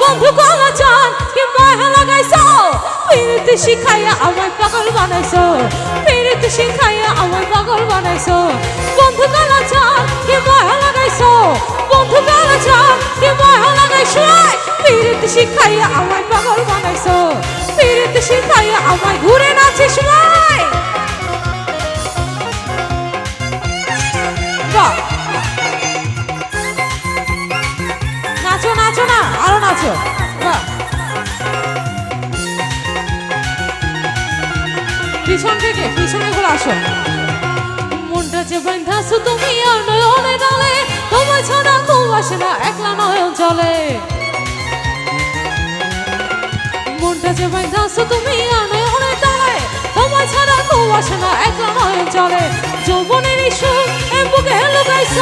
বন্ধু কলা চান কি মায়া লাগাইছো? পিরিতে শিখাইয়া আমার পাগল বানাইছো। পিরিতে শিখাইয়া আমার পাগল বানাইছো। বন্ধু কলা চান কি মায়া লাগাইছো? বন্ধু কলা চান কি মায়া লাগাইছো? পিরিতে শিখাইয়া আমার পাগল বানাইছো। পিরিতে শিখাইয়া নাচো বাহ পিছন থেকে, পিছনে গুলো আসো। মনটা যে বান্ধাছো তুমি আর নয়নে ডালে তোমার ছাড়া খুব আসে না, একলা নয়ন চলে মনটা যে বান্ধাছো তুমি আর নয়নে ডালে তোমার ছাড়া খুব আসে না, একলা নয়ন চলে যৌবনের ইস্যু, এ বুকে লুকাইছো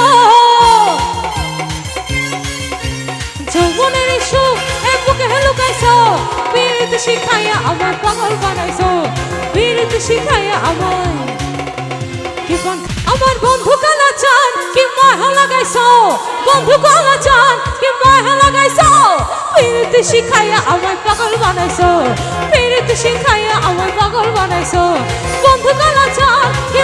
সুখ এ বুকে লুকাইছো পীড়িত শিখাইয়া আমার পাগল বানাইছো পীড়িত শিখাইয়া আমার কি বন আমার বন্ধু কালা চান কি মায়া লাগাইছো বন্ধু কালা চান কি মায়া লাগাইছো পীড়িত শিখাইয়া আমার পাগল বানাইছো পীড়িত শিখাইয়া আমার পাগল বানাইছো বন্ধু কালা চান কি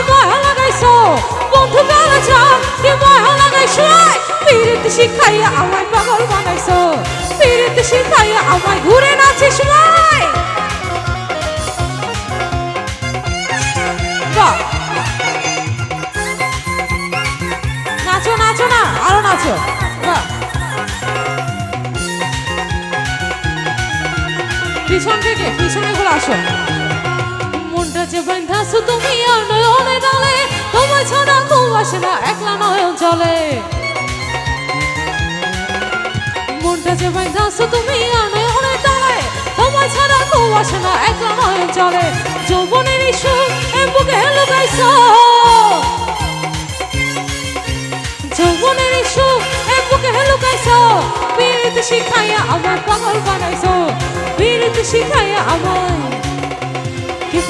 পীড়িত শিখাইয়া আমায় পাগল বানাইছো। পীড়িত শিখাইয়া আমায় ঘুরে নাচিস মাই নাচো নাচো না, আরও নাচো। পিছন থেকে, পিছনে গুলো আসো। মনটা যে বান্ধাছো তুমি আর নয়নে ডালে তোমার ছাড়া খুব আসে না, একলা নয়ন চলে। মনটা যে ভাই বান্ধাছো তুমি আর নয়নে ডালে তোমার ছাড়া খুব আসে না, একলা নয়ন চলে। যৌবনের ইস্যু এ বুকে লুকাইছো। যৌবনের সুখ এ বুকে লুকাইছো। পীড়িত শিখাইয়া আমার পাগল বানাইছো। পীড়িত শিখাইয়া আমায় কি